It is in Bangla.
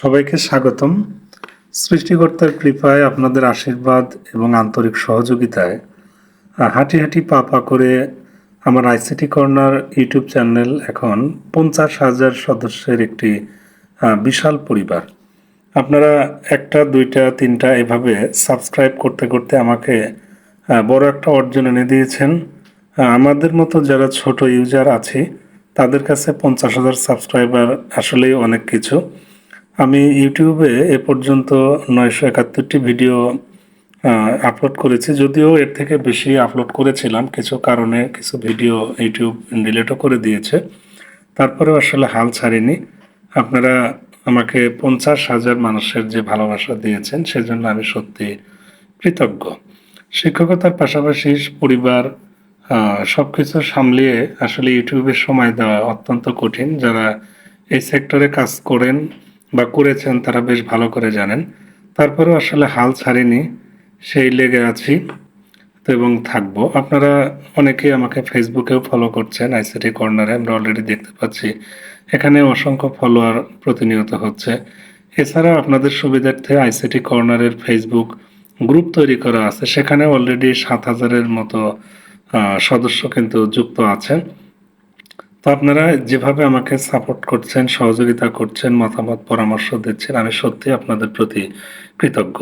সবাইকে স্বাগতম। সৃষ্টিকর্তার কৃপায় আপনাদের আশীর্বাদ এবং আন্তরিক সহযোগিতায় হাঁটি হাঁটি পা পা করে আমার আইসিটি কর্নার ইউটিউব চ্যানেল এখন পঞ্চাশ হাজার সদস্যের একটি বিশাল পরিবার। আপনারা একটা, দুইটা, তিনটা এভাবে সাবস্ক্রাইব করতে করতে আমাকে বড় একটা অর্জন এনে দিয়েছেন। আমাদের মতো যারা ছোট ইউজার আছে, তাদের কাছে পঞ্চাশ হাজার সাবস্ক্রাইবার আসলেই অনেক কিছু। আমি ইউটিউবে এ পর্যন্ত নয়শো একাত্তরটি ভিডিও আপলোড করেছি। যদিও এর থেকে বেশি আপলোড করেছিলাম, কিছু কারণে কিছু ভিডিও ইউটিউব ডিলেটও করে দিয়েছে। তারপরেও আসলে হাল ছাড়িনি। আপনারা আমাকে পঞ্চাশ হাজার মানুষের যে ভালোবাসা দিয়েছেন, সেজন্য আমি সত্যি কৃতজ্ঞ। শিক্ষকতার পাশাপাশি পরিবার সব কিছু সামলিয়ে আসলে ইউটিউবে সময় দেওয়া অত্যন্ত কঠিন। যারা এই সেক্টরে কাজ করেন বা করেছেন তারা বেশ ভালো করে জানেন। তারপরেও আসলে হাল ছাড়িনি, সেই লেগে আছি তো এবং থাকব। আপনারা অনেকেই আমাকে ফেসবুকেও ফলো করছেন আইসিটি কর্নারে আমরা অলরেডি দেখতে পাচ্ছি। এখানে অসংখ্য ফলোয়ার প্রতিনিয়ত হচ্ছে। এছাড়া আপনাদের সুবিধার্থে আইসিটি কর্নারের ফেসবুক গ্রুপ তৈরি করা আছে। সেখানে অলরেডি সাত হাজারের মতো সদস্য কিন্তু যুক্ত আছেন। তো আপনারা যেভাবে আমাকে সাপোর্ট করছেন, সহযোগিতা করছেন, মতামত, পরামর্শ দিচ্ছেন, আমি সত্যি আপনাদের প্রতি কৃতজ্ঞ।